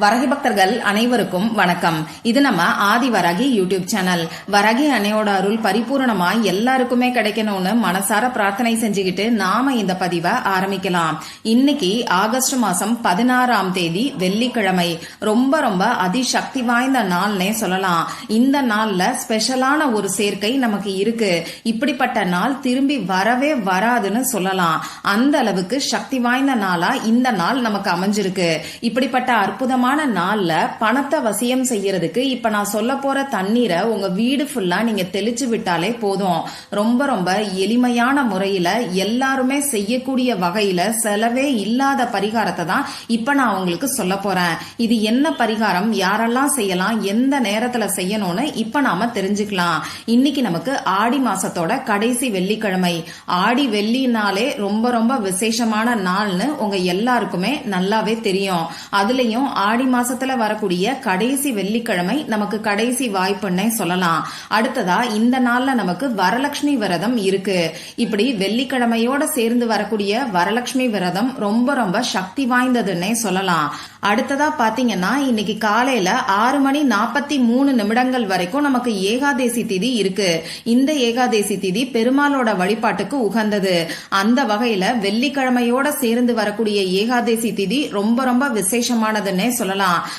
வரகி பக்தர்கள் அனைவருக்கும் வணக்கம். இது நம்ம ஆதி வரகி யூடியூப் சேனல். வரகி அன்னையோட அருள் பரிபூர்ணமா எல்லாருக்குமே கிடைக்கணும்னு மனசார பிரார்த்தனை செஞ்சுக்கிட்டு நாம இந்த பதிவை ஆரம்பிக்கலாம். இன்னைக்கு ஆகஸ்ட் மாசம் பதினாறாம் தேதி வெள்ளிக்கிழமை. ரொம்ப ரொம்ப அதிசக்தி வாய்ந்த நாள்னே சொல்லலாம். இந்த நாள்ல ஸ்பெஷலான ஒரு சேர்க்கை நமக்கு இருக்கு. இப்படிப்பட்ட நாள் திரும்பி வரவே வராதுன்னு சொல்லலாம். அந்த அளவுக்கு சக்தி வாய்ந்த நாளா இந்த நாள் நமக்கு அமைஞ்சிருக்கு. இப்படிப்பட்ட அற்புதமான நாள்ல பணத்தை வசியம் செய்யறதுக்கு இப்ப நான் சொல்ல போற தண்ணீரை உங்க வீடு ஃபுல்லா நீங்க தெளிச்சு விட்டாலே போதும். ரொம்ப ரொம்ப எளிமையான முறையில எல்லாருமே செய்யக்கூடிய வகையில செலவே இல்லாத பரிகாரத்தை தான் இப்ப நான் உங்களுக்கு சொல்ல போறேன். இது என்ன பரிகாரம்? யாரெல்லாம் செய்யலாம்? எந்த நேரத்துல செய்யணும்னு இப்ப நாம தெரிஞ்சுக்கலாம். இன்னைக்கு நமக்கு ஆடி மாசத்தோட கடைசி வெள்ளிக்கிழமை. ஆடி வெள்ளினாலே ரொம்ப ரொம்ப விசேஷமான நாள்னு உங்க எல்லாருக்குமே நல்லாவே தெரியும். அதுலயும் ஆடி மாசத்துல வரக்கூடிய கடைசி வெள்ளிக்கிழமை நமக்கு கடைசி வாய்ப்புன்னே சொல்லலாம். அடுத்ததா இந்த நாள்ல நமக்கு வரலட்சுமி விரதம் இருக்கு. இப்படி வெள்ளிக்கிழமையோட சேர்ந்து வரக்கூடிய வரலட்சுமி விரதம் ரொம்ப ரொம்ப சக்தி வாய்ந்ததுன்னே சொல்லலாம். அடுத்ததா பாத்தீங்கன்னா இன்னைக்கு காலையில ஆறு மணி நாற்பத்தி மூணு நிமிடங்கள் வரைக்கும் நமக்கு ஏகாதேசி திதி இருக்கு. இந்த ஏகாதேசி திதி பெருமாளோட வழிபாட்டுக்கு உகந்தது. அந்த வகையில வெள்ளிக்கிழமையோட சேர்ந்து வரக்கூடிய ஏகாதேசி திதி ரொம்ப ரொம்ப விசேஷமானதுன்னே சொல்லலாம்.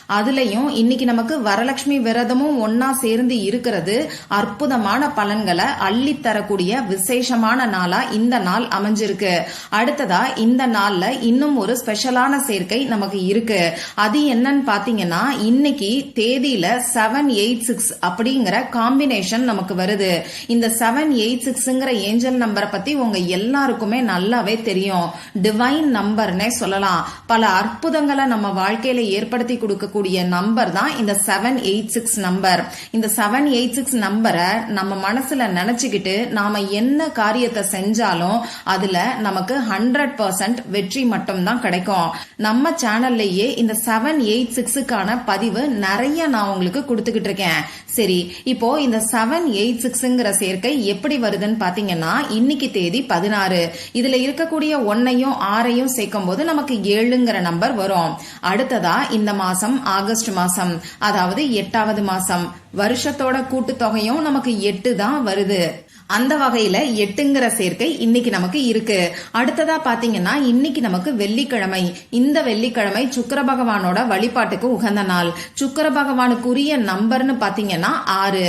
அதுலயும் இன்னைக்கு நமக்கு வரலட்சுமி விரதமும் ஒன்னா சேர்ந்து இருக்கிறது. அற்புதமான பலன்களை அள்ளி தரக்கூடிய விசேஷமான நாளா இந்த நாள் அமைஞ்சிருக்கு. அடுத்ததா இந்த நாள்ல இன்னும் ஒரு ஸ்பெஷலான சேர்க்கை நமக்கு இருக்கு. அது என்னன்னு பாத்தீங்கன்னா இன்னைக்கு தேதியில செவன் எயிட் சிக்ஸ் அப்படிங்கிற காம்பினேஷன் நமக்கு வருது. இந்த செவன் எயிட் சிக்ஸ்ங்கிற ஏஞ்சல் நம்பரை பத்தி உங்க எல்லாருக்குமே நல்லாவே தெரியும். டிவைன் நம்பர்னே சொல்லலாம். பல அற்புதங்களை நம்ம வாழ்க்கையில ஏற்படுத்தி கொடுக்கக்கூடிய நம்பர் தான் இந்த செவன் எயிட் சிக்ஸ் நம்பர் இந்த செவன் எயிட் சிக்ஸ் நம்பரை நம்ம மனசுல நினைச்சுக்கிட்டு நாம என்ன காரியத்தை செஞ்சாலும் அதுல நமக்கு ஹண்ட்ரட் பர்சன்ட் வெற்றி மட்டும் தான் கிடைக்கும். நம்ம சேனல்லையே இந்த செவன் எயிட் சிக்ஸுக்கான பதிவு நிறைய நான் உங்களுக்கு கொடுத்துக்கிட்டு இருக்கேன். சரி இப்போ இந்த செவன் எயிட் சிக்ஸ்ங்கிற சேர்க்கை எப்படி வருதுன்னு பாத்தீங்கன்னா இன்னைக்கு தேதி பதினாறு. இதுல இருக்கக்கூடிய ஒன்னையும் ஆறையும் சேர்க்கும் போது நமக்கு ஏழுங்கிற நம்பர் வரும். அடுத்ததா இந்த மாசம் ஆகஸ்ட் மாசம் அதாவது எட்டாவது மாசம். வருஷத்தோட கூட்டுத்தொகையும் நமக்கு எட்டு தான் வருது. அந்த வகையில எட்டுங்கிற சேர்க்கை இன்னைக்கு நமக்கு இருக்கு. அடுத்ததா பாத்தீங்கன்னா இன்னைக்கு நமக்கு வெள்ளிக்கிழமை. இந்த வெள்ளிக்கிழமை சுக்கர பகவானோட வழிபாட்டுக்கு உகந்த நாள். சுக்கர பகவானுக்குரிய நம்பர்னு பாத்தீங்கன்னா ஆறு.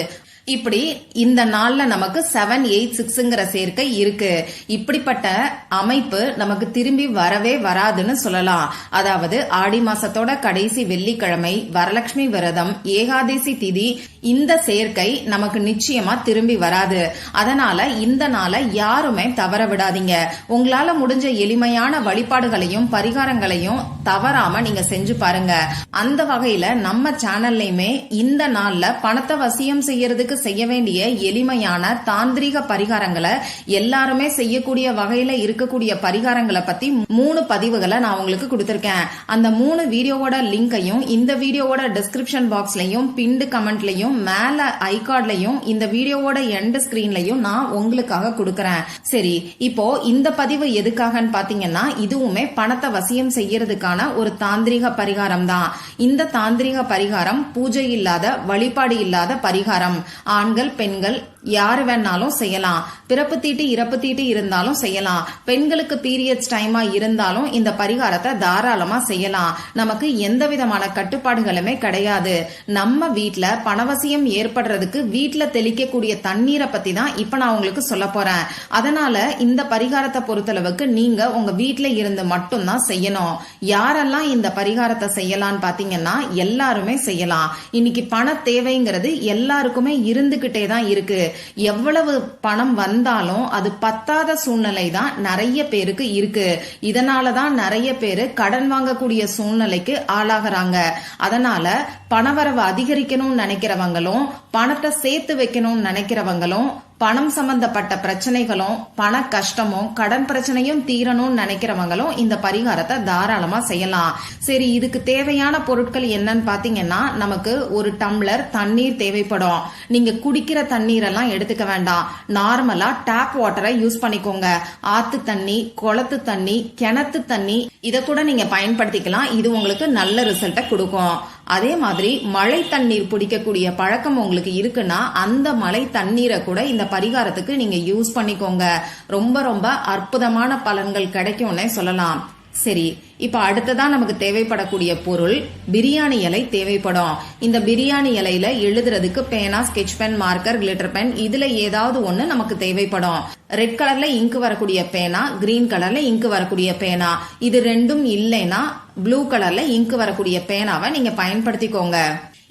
இப்படி இந்த நாள்ல நமக்கு செவன் எயிட் சிக்ஸ்ங்கிற சேர்க்கை இருக்கு. இப்படிப்பட்ட அமைப்பு நமக்கு திரும்பி வரவே வராதுன்னு சொல்லலாம். அதாவது ஆடி மாசத்தோட கடைசி வெள்ளிக்கிழமை வரலட்சுமி விரதம் ஏகாதேசி திதி இந்த சேர்க்கை நமக்கு நிச்சயமா திரும்பி வராது. அதனால இந்த நாளை யாருமே தவற விடாதீங்க. உங்களால முடிஞ்ச எளிமையான வழிபாடுகளையும் பரிகாரங்களையும் தவறாம நீங்க செஞ்சு பாருங்க. அந்த வகையில நம்ம சேனல்லையுமே இந்த நாள்ல பணத்தை வசியம் செய்யறதுக்கு செய்ய வேண்டிய எளிமையான தாந்திரிக பரிகாரங்களை எல்லாருமே செய்யக்கூடிய வகையில இருக்கக்கூடிய பரிகாரங்களை பத்தி மூணு பதிவுகளை நான் உங்களுக்கு கொடுத்திருக்கேன். அந்த மூணு வீடியோவோட லிங்கையும் இந்த வீடியோவோட டிஸ்கிரிப்ஷன் பாக்ஸ்லயும் பிண்டு கமெண்ட்லயும் மேல ஐகார்ட்லயும் இந்த வீடியோவோட எண்ட் ஸ்கிரீன்லயும் நான் உங்களுக்காக கொடுக்கறேன். சரி இப்போ இந்த பதிவு எதுக்காகன்னு பாத்தீங்கன்னா இதுவுமே பணத்தை வசியம் செய்யறதுக்கான ஒரு தாந்திரிக பரிகாரம் தான் இந்த தாந்திரிக பரிகாரம் பூஜை இல்லாத வழிபாடு இல்லாத பரிகாரம். ஆண்கள் பெண்கள் யார் வேணாலும் செய்யலாம். பிறப்பு தீட்டு இறப்பு தீட்டு இருந்தாலும் செய்யலாம். பெண்களுக்கு பீரியட்ஸ் டைமா இருந்தாலும் இந்த பரிகாரத்தை தாராளமா செய்யலாம். நமக்கு எந்த விதமான கட்டுப்பாடுகளுமே கிடையாது. நம்ம வீட்டுல பணவசியம் ஏற்படுறதுக்கு வீட்டுல தெளிக்கக்கூடிய தண்ணீரை பத்தி தான் இப்ப நான் உங்களுக்கு சொல்ல போறேன். அதனால இந்த பரிகாரத்தை பொறுத்தளவுக்கு நீங்க உங்க வீட்டுல இருந்து மட்டும்தான் செய்யணும். யாரெல்லாம் இந்த பரிகாரத்தை செய்யலாம்னு பாத்தீங்கன்னா எல்லாருமே செய்யலாம். இன்னைக்கு பண தேவைங்கிறது எல்லாருக்குமே இருந்துகிட்டே தான் இருக்கு. எவ்வளவு பணம் வந்தாலும் அது பத்தாத சூழ்நிலை தான் நிறைய பேருக்கு இருக்கு. இதனாலதான் நிறைய பேரு கடன் வாங்கக்கூடிய சூழ்நிலைக்கு ஆளாகிறாங்க. அதனால பணவரவு அதிகரிக்கணும்னு நினைக்கிறவங்களும் பணத்தை சேர்த்து வைக்கணும்னு நினைக்கிறவங்களும் பணம் சம்பந்தப்பட்ட பிரச்சனைகளும் பண கஷ்டமும் கடன் பிரச்சனையும் தீரணும்னு நினைக்கிறவங்களும் இந்த பரிகாரத்தை தாராளமா செய்யலாம். சரி இதுக்கு தேவையான பொருட்கள் என்னன்னு பாத்தீங்கன்னா நமக்கு ஒரு டம்ளர் தண்ணீர் தேவைப்படும். நீங்க குடிக்கிற தண்ணீரெல்லாம் எடுத்துக்க வேண்டாம். நார்மலா டேப் வாட்டரை யூஸ் பண்ணிக்கோங்க. ஆத்து தண்ணி குளத்து தண்ணி கிணத்து தண்ணி இதை கூட நீங்க பயன்படுத்திக்கலாம். இது உங்களுக்கு நல்ல ரிசல்ட்டை கொடுக்கும். அதே மாதிரி மழை தண்ணீர் பிடிக்கக்கூடிய பழக்கம் உங்களுக்கு இருக்குன்னா அந்த மழை தண்ணீரை கூட இந்த பரிகாரத்துக்கு நீங்க யூஸ் பண்ணிக்கோங்க. ரொம்ப ரொம்ப அற்புதமான பலன்கள் கிடைக்கும்னே சொல்லலாம். சரி இப்ப அடுத்ததான் நமக்கு தேவைப்படக்கூடிய பொருள் பிரியாணி இலை தேவைப்படும். இந்த பிரியாணி இலையில எழுதுறதுக்கு பேனா sketch pen marker glitter pen இதுல ஏதாவது ஒண்ணு நமக்கு தேவைப்படும். ரெட் கலர்ல இங்க் வரக்கூடிய பேனா கிரீன் கலர்ல இங்க் வரக்கூடிய பேனா. இது ரெண்டும் இல்லைன்னா ப்ளூ கலர்ல இங்க் வரக்கூடிய பேனாவை நீங்க பயன்படுத்திக்கோங்க.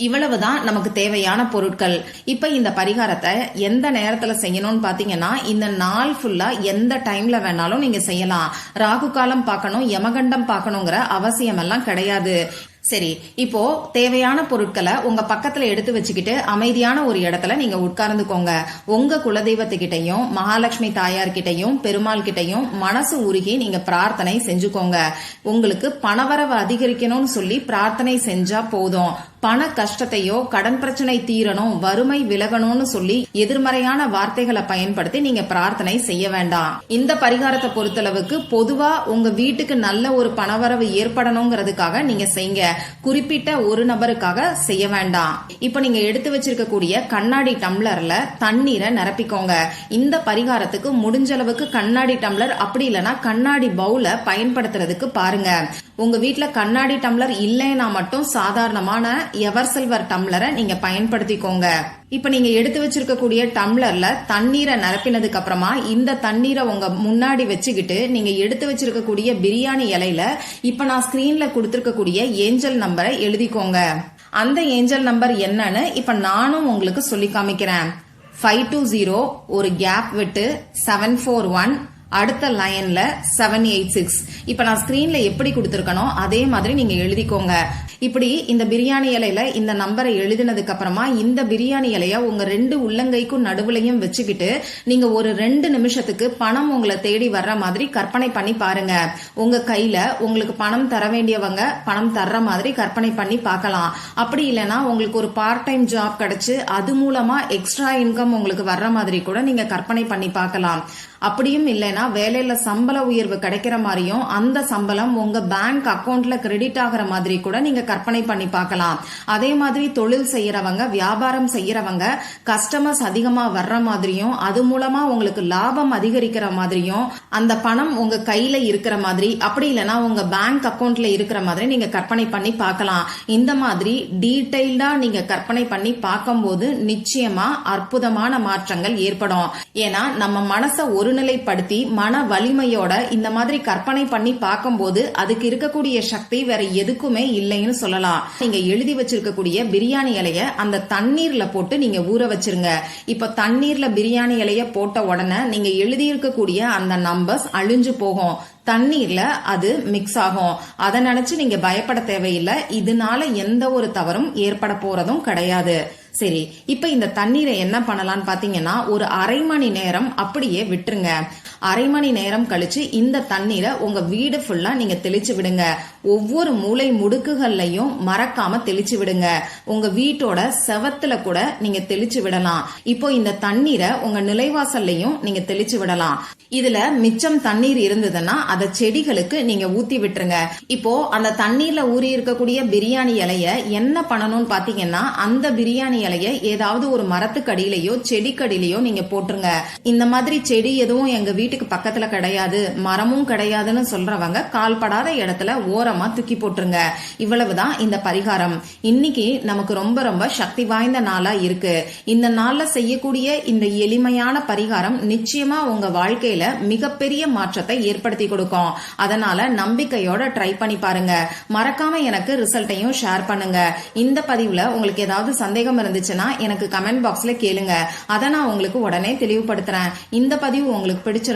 இவ்வளவுதான் நமக்கு தேவையான பொருட்கள். இப்ப இந்த பரிகாரத்தை எந்த நேரத்துல செய்யணும்னு பாத்தீங்கன்னா இந்த நாள் ஃபுல்லா எந்த டைம்ல வேணாலும் நீங்க செய்யலாம். ராகு காலம் பார்க்கணும் யமகண்டம் பார்க்கணுங்கிற அவசியம் எல்லாம் கிடையாது. சரி இப்போ தேவையான பொருட்களை உங்க பக்கத்துல எடுத்து வச்சுக்கிட்டு அமைதியான ஒரு இடத்துல நீங்க உட்கார்ந்துக்கோங்க. உங்க குலதெய்வத்துக்கிட்டையும் மகாலட்சுமி தாயார்கிட்டையும் பெருமாள் கிட்டையும் மனசு உருகி நீங்க பிரார்த்தனை செஞ்சுக்கோங்க. உங்களுக்கு பணவரவு அதிகரிக்கணும்னு சொல்லி பிரார்த்தனை செஞ்சா போதும். பண கஷ்டத்தையோ கடன் பிரச்சனை தீரணும் வறுமை விலகணும்னு சொல்லி எதிர்மறையான வார்த்தைகளை பயன்படுத்தி நீங்க பிரார்த்தனை செய்ய வேண்டாம். இந்த பரிகாரத்தை பொறுத்தளவுக்கு பொதுவா உங்க வீட்டுக்கு நல்ல ஒரு பணவரவு ஏற்படணுங்கிறதுக்காக நீங்க செய்யுங்க. குறிப்பிட்ட ஒரு நபருக்காக செய்ய வேண்டாம். இப்ப நீங்க எடுத்து வச்சிருக்கக்கூடிய கண்ணாடி டம்ளர்ல தண்ணீரை நிரப்பிக்கோங்க. இந்த பரிகாரத்துக்கு முடிஞ்ச அளவுக்கு கண்ணாடி டம்ளர் அப்படி இல்லைன்னா கண்ணாடி பவுல பயன்படுத்துறதுக்கு பாருங்க. உங்க வீட்டுல கண்ணாடி டம்ளர் இல்லைன்னா மட்டும் சாதாரணமான எவர் சில்வர் டம்ளரை நீங்க பயன்படுத்திக்கோங்க. இப்ப நீங்க எடுத்து வச்சிருக்கக்கூடிய டம்ளர்ல தண்ணீரை நிரப்பினதுக்கு அப்புறமா இந்த தண்ணீரை உங்க முன்னாடி வச்சுக்கிட்டு நீங்க எடுத்து வச்சிருக்கக்கூடிய பிரியாணி இலையில இப்ப நான் ஸ்கிரீன்ல கொடுத்துருக்கக்கூடிய ஏஞ்சல் நம்பரை எழுதிக்கோங்க. அந்த ஏஞ்சல் நம்பர் என்னன்னு இப்ப நானும் உங்களுக்கு சொல்லி காமிக்கிறேன். ஃபைவ் டூ ஜீரோ ஒரு கேப் விட்டு செவன் ஃபோர் ஒன் அடுத்த லைன்ல செவன் எயிட் சிக்ஸ் இப்ப நான் ஸ்கிரீன்ல எப்படி கொடுத்துருக்கனோ அதே மாதிரி நீங்க எழுதிக்கோங்க. இப்படி இந்த பிரியாணி இலையில இந்த நம்பரை எழுதினதுக்கு அப்புறமா இந்த பிரியாணி இலைய உங்க ரெண்டு உள்ளங்கைக்கும் நடுவுலையும் வச்சுக்கிட்டு நீங்க ஒரு ரெண்டு நிமிஷத்துக்கு பணம் உங்களை தேடி வர்ற மாதிரி கற்பனை பண்ணி பாருங்க. உங்க கையில உங்களுக்கு பணம் தர வேண்டியவங்க பணம் தர்ற மாதிரி கற்பனை பண்ணி பார்க்கலாம். அப்படி இல்லைன்னா உங்களுக்கு ஒரு பார்ட் டைம் ஜாப் கிடைச்சு அது மூலமா எக்ஸ்ட்ரா இன்கம் உங்களுக்கு வர்ற மாதிரி கூட நீங்க கற்பனை பண்ணி பார்க்கலாம். அப்படியும் இல்லைன்னா வேலையில சம்பள உயர்வு கிடைக்கிற மாதிரியும் அந்த சம்பளம் உங்க பேங்க் அக்கௌண்ட்ல கிரெடிட் ஆகிற மாதிரி கூட நீங்க கற்பனை பண்ணி பார்க்கலாம். அதே மாதிரி தொழில் செய்யறவங்க வியாபாரம் செய்யறவங்க கஸ்டமர்ஸ் அதிகமா வர்ற மாதிரியும் அது மூலமா உங்களுக்கு லாபம் அதிகரிக்கிற மாதிரியும் அந்த பணம் உங்க கையில இருக்கிற மாதிரி அப்படி இல்லைன்னா உங்க பேங்க் அக்கௌண்ட்ல இருக்கிற மாதிரி நீங்க கற்பனை பண்ணி பார்க்கலாம். இந்த மாதிரி டீடைல்டா நீங்க கற்பனை பண்ணி பார்க்கும்போது நிச்சயமா அற்புதமான மாற்றங்கள் ஏற்படும். ஏன்னா நம்ம மனசை ஒருநிலைப்படுத்தி மன வலிமையோட இந்த மாதிரி கற்பனை பண்ணி பார்க்கும்போது அதுக்கு இருக்கக்கூடிய சக்தி வேற எதுக்குமே இல்லைன்னு சொல்லலாம். நீங்க எழுதி வச்சிருக்கக்கூடிய பிரியாணி இலைய அந்த தண்ணீர்ல போட்டு நீங்க ஊற வச்சிருங்க. இப்ப தண்ணீர்ல பிரியாணி இலைய போட்ட உடனே நீங்க எழுதி இருக்கக்கூடிய அந்த நம்பர்ஸ் அழிஞ்சு போகும். தண்ணீர்ல அது மிக்ஸ் ஆகும். அதை நினைச்சு நீங்க பயப்பட தேவையில்லை. இதனால எந்த ஒரு தவறும் ஏற்பட போறதும் கிடையாது. சரி இப்ப இந்த தண்ணீரை என்ன பண்ணலாம்னு பாத்தீங்கன்னா ஒரு அரை மணி நேரம் அப்படியே விட்டுருங்க. அரை மணி நேரம் கழிச்சு இந்த தண்ணீரை உங்க வீடு ஃபுல்லா நீங்க தெளிச்சு விடுங்க. ஒவ்வொரு மூளை முடுக்குகள்லையும் மறக்காம தெளிச்சு விடுங்க. உங்க வீட்டோட செவத்துல கூட நீங்க தெளிச்சு விடலாம். இப்போ இந்த தண்ணீரை உங்க நிலைவாசல்லையும் நீங்க தெளிச்சு விடலாம். இதுல மிச்சம் தண்ணீர் இருந்ததுன்னா அதை செடிகளுக்கு நீங்க ஊத்தி விட்டுருங்க. இப்போ அந்த தண்ணீர்ல ஊறி இருக்கக்கூடிய பிரியாணி இலைய என்ன பண்ணணும்னு பாத்தீங்கன்னா அந்த பிரியாணி இலைய ஏதாவது ஒரு மரத்துக்கடியிலையோ செடிக்கடியிலையோ நீங்க போட்டுருங்க. இந்த மாதிரி செடி எதுவும் எங்க வீட்டுக்கு பக்கத்துல கிடையாது மரமும் கிடையாதுன்னு சொல்றவங்க கால்படாத இடத்துல ஓரமா தூக்கி போட்டுருங்க. இவ்வளவுதான் இந்த பரிகாரம். இன்னைக்கு நமக்கு ரொம்ப ரொம்ப சக்தி வாய்ந்த நாளா இருக்கு. இந்த நாள்ல செய்யக்கூடிய இந்த எளிமையான பரிகாரம் நிச்சயமா உங்க வாழ்க்கையில மிகப்பெரிய மாற்றத்தை ஏற்படுத்தி கொடுக்கும். அதனால நம்பிக்கையோட ட்ரை பண்ணி பாருங்க. மறக்காம எனக்கு ரிசல்ட்டையும் ஷேர் பண்ணுங்க. இந்த பதிவுல உங்களுக்கு ஏதாவது சந்தேகம் இருந்துச்சுன்னா எனக்கு கமெண்ட் பாக்ஸ்ல கேளுங்க. அதை நான் உங்களுக்கு உடனே தெளிவுபடுத்துறேன். இந்த பதிவு உங்களுக்கு பிடிச்சிருந்தா